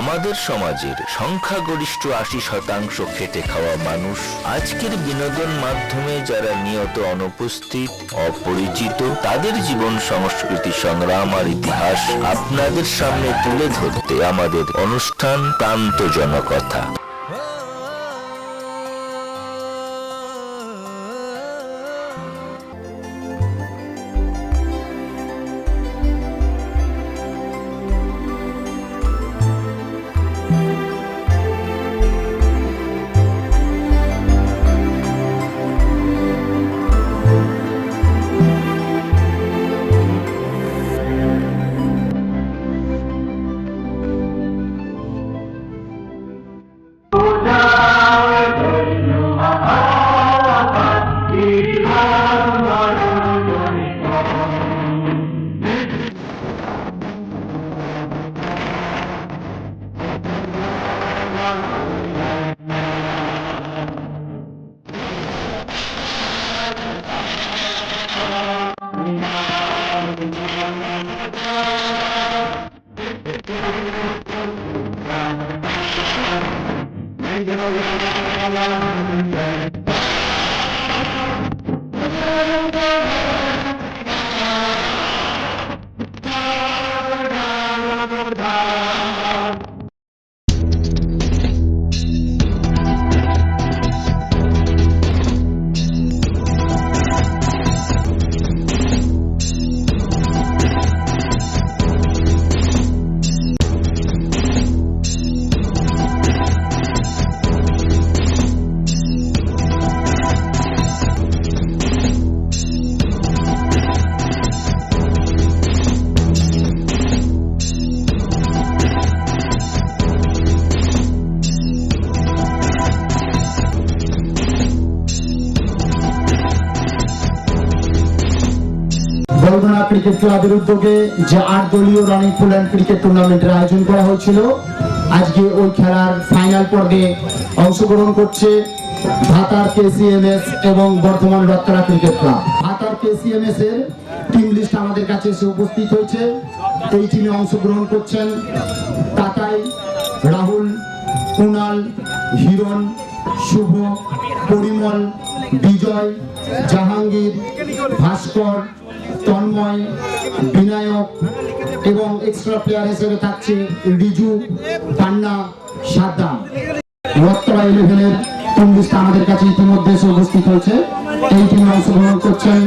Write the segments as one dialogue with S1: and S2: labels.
S1: আমাদের সমাজের সংখ্যাগরিষ্ঠ আশি শতাংশ খেটে খাওয়া মানুষ আজকের বিনোদন মাধ্যমে যারা নিয়ত অনুপস্থিত, অপরিচিত, তাদের জীবন সংস্কৃতি, সংগ্রাম আর ইতিহাস আপনাদের সামনে তুলে ধরতে আমাদের অনুষ্ঠান প্রান্ত জনকথা Thank you.
S2: বলগুনা ক্রিকেট ক্লাবের উদ্যোগে যে আট দলীয় রানিং ফুল অ্যান্ড ক্রিকেট টুর্নামেন্টের আয়োজন করা হয়েছিল, আজকে ওই খেলার ফাইনাল পর্বে অংশগ্রহণ করছে ভাতার কেসিএমএস এবং বর্ধমান রত্তরা ক্রিকেট ক্লাব। ভাতার কেসিএমএস এর টিম লিস্ট আমাদের কাছে এসে উপস্থিত হয়েছে। এই টিমে অংশগ্রহণ করছেন তাতাই রাহুল, কুনাল, হিরণ, শুভ, পরিমল, বিজয়, জাহাঙ্গীর, ভাস্কর তন্ময়, বিনায়ক এবং এক্সট্রা প্লেয়ার হিসেবে থাকছে রিজু, পান্না, সাদ্দাম। রত্তরা ইলেভেনের টিম আমাদের কাছে ইতিমধ্যে এসে উপস্থিত হয়েছে। এই টিমে অংশগ্রহণ করছেন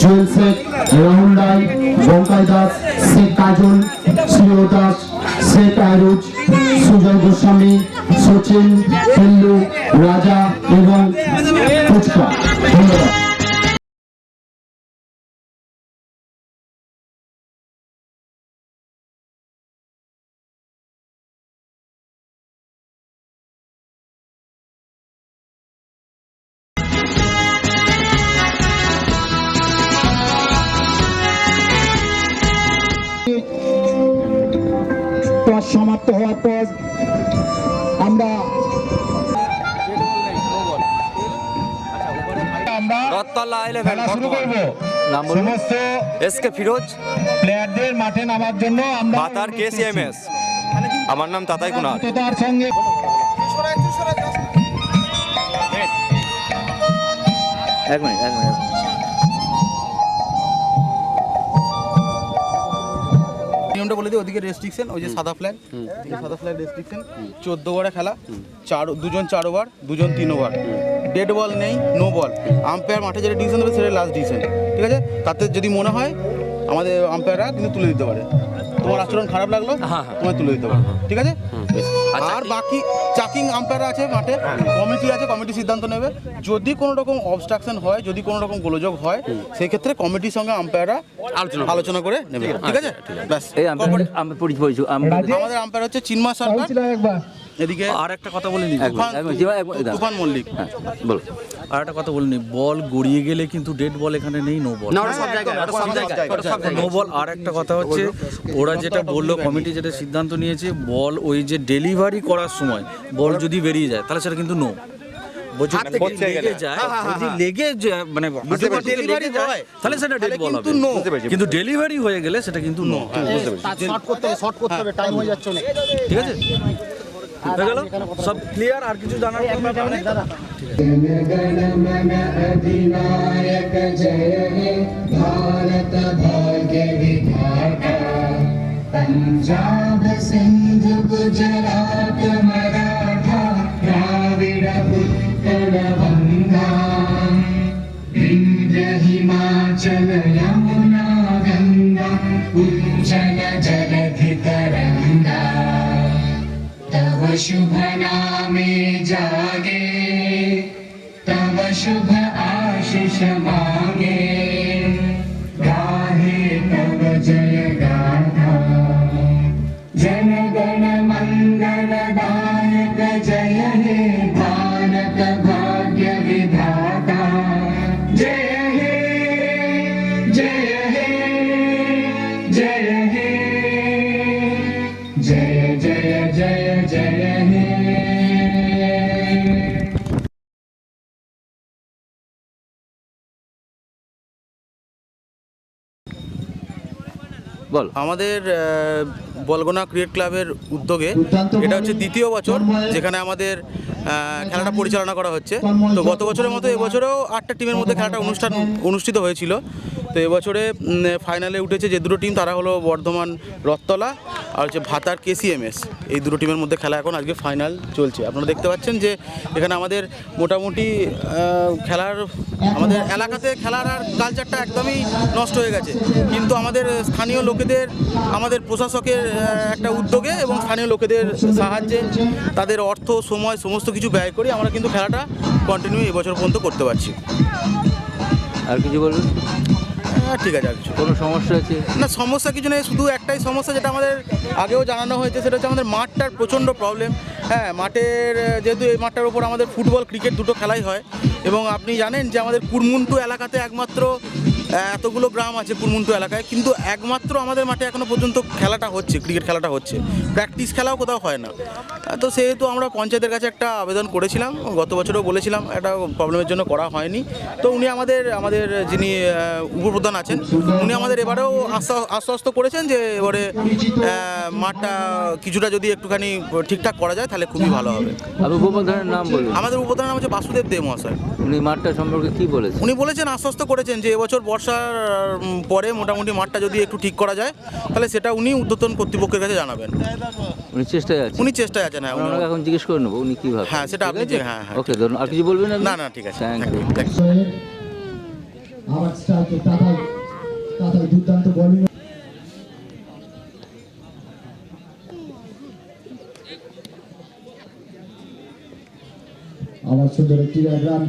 S2: জুয়েল শেখ, রাহুল রায়, বঙ্কাই দাস, শেখ কাজল শ্রীয় দাস, শেখ আয়রুজ সুজয় গোস্বামী, সচিন হেল্লু রাজা এবং ফুচকা ধন্যবাদ। টস সমাপ্ত হওয়ার পর আমরা
S3: আমরা
S4: ইলেভেন
S3: শুরু করব।
S4: নাম
S3: সমস্ত
S4: এস ফিরোজ।
S3: প্লেয়ারদের মাঠে নামার জন্য আমরা
S4: বাতার কেসিএমএস। আমার নাম তাতাই
S3: তার সঙ্গে
S4: এক মিনিট এক মিনিট।
S5: নিয়মটা বলে দিই ওদিকে রেস্ট্রিকশন ওই যে সাদা ফ্ল্যাগ সাদা ফ্ল্যাগ রেস্ট্রিকশন চোদ্দ ওভারে খেলা চার দুজন চার ওভার দুজন তিন ওভার ডেড বল নেই নো বল আম্পায়ার মাঠে যেটা ডিসিশন দেবে সেটা লাস্ট ডিসিশন ঠিক আছে? তাতে যদি মনে হয় আমাদের আম্পায়াররা কিন্তু তুলে দিতে পারে। তোমার আচরণ খারাপ লাগল তোমায় তুলে দিতে পারব ঠিক আছে? আর বাকি চাকিং আম্পায়ার আছে মাঠে কমিটি আছে কমিটি সিদ্ধান্ত নেবে। যদি কোনো রকম অবস্ট্রাকশন হয় যদি কোনো রকম গোলযোগ হয় সেই ক্ষেত্রে কমিটির সঙ্গে আম্পায়াররা আলোচনা আলোচনা করে নেবে। ঠিক আছে ব্যাস। আমাদের আম্পায়ার হচ্ছে চিনমা সরকার। এদিকে?
S6: আর একটা কথা বলে নি
S5: তুফান তুফান মল্লিক।
S4: বলো।
S6: আর একটা কথা বলে নি বল গড়িয়ে গেলে কিন্তু ডেড বল এখানে নেই নো বল
S4: সব জায়গায়
S6: নো বল আর একটা কথা হচ্ছে ওরা যেটা বলল কমিটি যেটা সিদ্ধান্ত নিয়েছে বল ওই যে ডেলিভারি করার সময় বল যদি বেরিয়ে যায় তাহলে সেটা কিন্তু নো বলছি লেগে
S4: গেলে।
S6: যায়।
S5: হ্যাঁ, হ্যাঁ,
S6: যদি
S5: হ্যাঁ।
S6: লেগে যায় মানে
S5: হয়, কিন্তু
S6: ডেলিভারি হয়ে গেলে সেটা কিন্তু নো
S7: শর্ট করতে হবে শর্ট করতে হবে টাইম হয়ে যাচ্ছে অনেক।
S6: ঠিক আছে? হয়ে গেল সব ক্লিয়ার আর কিছু জানার ব্যাপার নেই?
S7: जनगणमन अधिनायक जय हे भारत भाग्य विधाता पंजाब सिंध गुजरात मराठा द्राविड उत्कल गंगा विंध्य हिमाचल यमुना गंगा उज्जल जलधि शुभ नामे जागे। तब शुभ आशीष मांगे
S4: বল।
S5: আমাদের বলগোনা ক্রিকেট ক্লাবের উদ্যোগে এটা হচ্ছে দ্বিতীয় বছর যেখানে আমাদের খেলাটা পরিচালনা করা হচ্ছে। তো গত বছরের মতো এবছরেও আটটা টিমের মধ্যে খেলাটা অনুষ্ঠান অনুষ্ঠিত হয়েছিল। তো এবছরে ফাইনালে উঠেছে যে দুটো টিম তারা হলো বর্ধমান রথতলা আর হচ্ছে ভাতার কেসিএমএস এই দুটো টিমের মধ্যে খেলা এখন আজকে ফাইনাল চলছে। আপনারা দেখতে পাচ্ছেন যে এখানে আমাদের মোটামুটি খেলার, আমাদের এলাকাতে খেলার আর কালচারটা একদমই নষ্ট হয়ে গেছে। কিন্তু আমাদের স্থানীয় লোকেদের, আমাদের প্রশাসকের একটা উদ্যোগে এবং স্থানীয় লোকেদের সাহায্যে তাদের অর্থ, সময়, সমস্ত কিছু ব্যয় করে আমরা কিন্তু খেলাটা কন্টিনিউ এবছর পর্যন্ত করতে পারছি।
S4: আর কিছু বলবেন?
S5: হ্যাঁ, ঠিক আছে আর কিছু
S4: কোনো সমস্যা আছে?
S5: না সমস্যা কিছু নেই শুধু একটাই সমস্যা যেটা আমাদের আগেও জানানো হয়েছে সেটা হচ্ছে আমাদের মাঠটার প্রচণ্ড প্রবলেম হ্যাঁ মাঠের যেহেতু এই মাঠটার উপর আমাদের ফুটবল ক্রিকেট দুটো খেলাই হয় এবং আপনি জানেন যে আমাদের কুরমুন্টু এলাকাতে একমাত্র এতগুলো গ্রাম আছে কুরমুন্টু এলাকায় কিন্তু একমাত্র আমাদের মাঠে এখনও পর্যন্ত খেলাটা হচ্ছে ক্রিকেট খেলাটা হচ্ছে। প্র্যাকটিস খেলাও কোথাও হয় না। তো সেহেতু আমরা পঞ্চায়েতের কাছে একটা আবেদন করেছিলাম গত বছরও বলেছিলাম একটা প্রবলেমের জন্য করা হয়নি। তো উনি আমাদের আমাদের যিনি উপপ্রধান আছেন উনি আমাদের এবারেও আশ্বাস- আশ্বস্ত করেছেন যে এবারে মাঠটা কিছুটা যদি একটুখানি ঠিকঠাক করা যায় তাহলে খুবই ভালো হবে।
S4: উপপ্রধানের নাম বলুন।
S5: আমাদের উপপ্রধান নাম হচ্ছে বাসুদেব দে মহাশয়
S4: উনি মাঠটা সম্পর্কে কি বলেছেন?
S5: উনি বলেছেন আশ্বস্ত করেছেন যে এবছর বর্ষার উম, পরে মোটামুটি মাঠটা যদি একটু ঠিক করা যায় তাহলে সেটা উনি উদ্যোতন কর্তৃপক্ষের কাছে জানাবেন।
S4: উনি চেষ্টায় আছেন?
S5: উনি চেষ্টায় আছেন হ্যাঁ
S4: আমরা
S5: উনি-
S4: ওনাকে এখন জিজ্ঞেস করে নেব উনি কি ভাবেন
S5: হ্যাঁ, সেটা আপনি যে- হ্যাঁ, হ্যাঁ।
S4: ওকে ধরুন আর কিছু বলবেন আপনি?
S5: না না? ঠিক আছে। Thank you.
S7: আবার স্ট্রাইকে দুর্দান্ত বোলিং আবার সুন্দর একটি রান।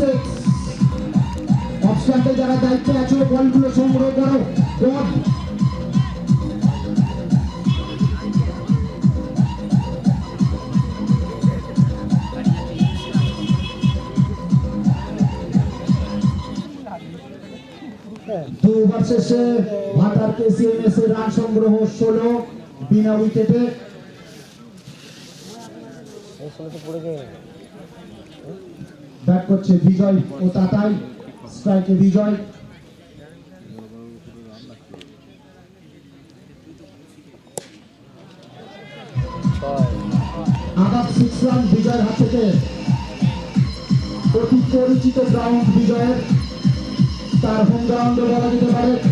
S7: সিক্স অপশানতে যারা দায়িত্বে আছে, বলগুলো সংগ্রহ করো। বল দু ওভার শেষে ভাটার কেসিএমএস এর রান সংগ্রহ ষোলো, বিনা উইকেটে ব্যাট করছে বিজয় ও তাতাই। স্ট্রাইকে বিজয়। আবার সিক্স রান বিজয়ের হাত থেকে। অতি পরিচিত গ্রাউন্ড বিজয়ের। তার হোম গ্রাউন্ডে বলা যেতে পারে।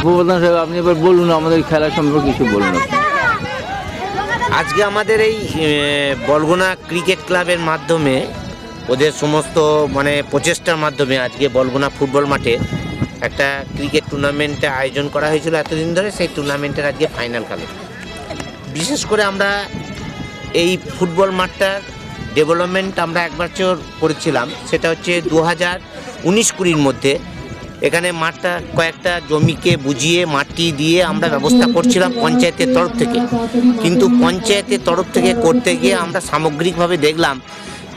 S4: উপপ্রধান সাহেব, আপনি এবার বলুন, আমাদের খেলা সম্পর্কে কিছু বলুন।
S8: আজকে আমাদের এই বলগুনা ক্রিকেট ক্লাবের মাধ্যমে, ওদের সমস্ত মানে প্রচেষ্টার মাধ্যমে আজকে বলগুনা ফুটবল মাঠে একটা ক্রিকেট টুর্নামেন্টে আয়োজন করা হয়েছিল এতদিন ধরে, সেই টুর্নামেন্টের আজকে ফাইনাল খেলে। বিশেষ করে আমরা এই ফুটবল মাঠটার ডেভেলপমেন্ট আমরা একবার করেছিলাম, সেটা হচ্ছে দু হাজার উনিশ কুড়ির মধ্যে এখানে মাঠটা, কয়েকটা জমিকে বুঝিয়ে মাটি দিয়ে আমরা ব্যবস্থা করছিলাম পঞ্চায়েতের তরফ থেকে। কিন্তু পঞ্চায়েতের তরফ থেকে করতে গিয়ে আমরা সামগ্রিকভাবে দেখলাম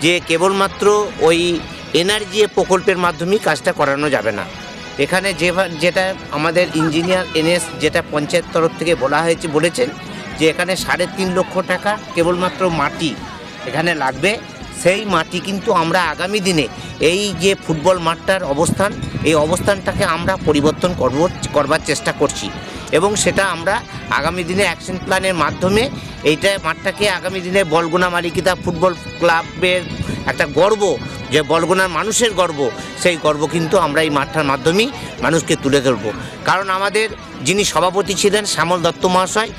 S8: যে কেবলমাত্র ওই এনার্জি প্রকল্পের মাধ্যমেই কাজটা করানো যাবে না। এখানে যে যেটা আমাদের ইঞ্জিনিয়ার এনএস, যেটা পঞ্চায়েত তরফ থেকে বলা হয়েছে, বলেছেন যে এখানে সাড়ে তিন লক্ষ টাকা কেবলমাত্র মাটি এখানে লাগবে। সেই মাটি কিন্তু আমরা আগামী দিনে এই যে ফুটবল মাঠটার অবস্থান এই অবস্থানটাকে আমরা পরিবর্তন করব, করবার চেষ্টা করছি। এবং সেটা আমরা আগামী দিনে অ্যাকশন প্ল্যানের মাধ্যমে এইটা মাঠটাকে আগামী দিনে বলগুনা মালিকিতা ফুটবল ক্লাবের একটা গর্ব, যে বলগুনার মানুষের গর্ব, সেই গর্ব কিন্তু আমরা এই মাঠটার মাধ্যমেই মানুষকে তুলে ধরবো। কারণ আমাদের যিনি সভাপতি ছিলেন শ্যামল দত্ত মহাশয়,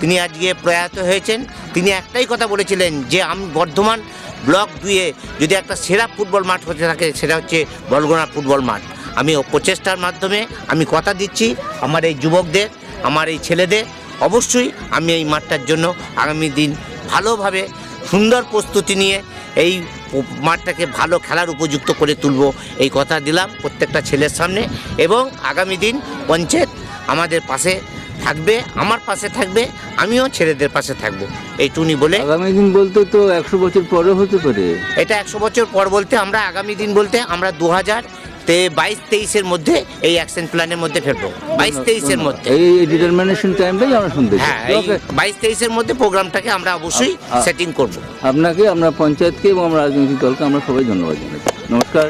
S8: তিনি আজকে প্রয়াত হয়েছেন। তিনি একটাই কথা বলেছিলেন যে, আমি, বর্ধমান ব্লক দুয়ে যদি একটা সেরা ফুটবল মাঠ হতে থাকে, সেটা হচ্ছে বলগোনা ফুটবল মাঠ। আমি ও প্রচেষ্টার মাধ্যমে আমি কথা দিচ্ছি আমার এই যুবকদের আমার এই ছেলেদের। অবশ্যই আমি এই মাঠটার জন্য আগামী দিন ভালোভাবে সুন্দর প্রস্তুতি নিয়ে এই মাঠটাকে ভালো খেলার উপযুক্ত করে তুলব এই কথা দিলাম প্রত্যেকটা ছেলের সামনে। এবং আগামী দিন পঞ্চায়েত আমাদের পাশে থাকবে আমার পাশে থাকবে আমিও ছেলেদের পাশে থাকব। এইটুনি বলে
S4: আগামী দিন বলতে তো একশো বছর পরে হতে পারে।
S8: এটা একশো বছর পর বলতে আমরা আগামী দিন বলতে আমরা দু হাজার তে বাইশ তেইশের মধ্যে এই অ্যাকশন প্ল্যানের মধ্যে ফেলব। বাইশ তেইশের মধ্যে।
S4: এই ডিটারমিনেশন টাইমটাই আমরা শুনতে
S8: হ্যাঁ বাইশ তেইশের মধ্যে প্রোগ্রামটাকে আমরা অবশ্যই সেটিং করব।
S4: আপনাকে আমরা পঞ্চায়েতকে এবং আমরা রাজনৈতিক দলকে আমরা সবাই ধন্যবাদ জানাই নমস্কার।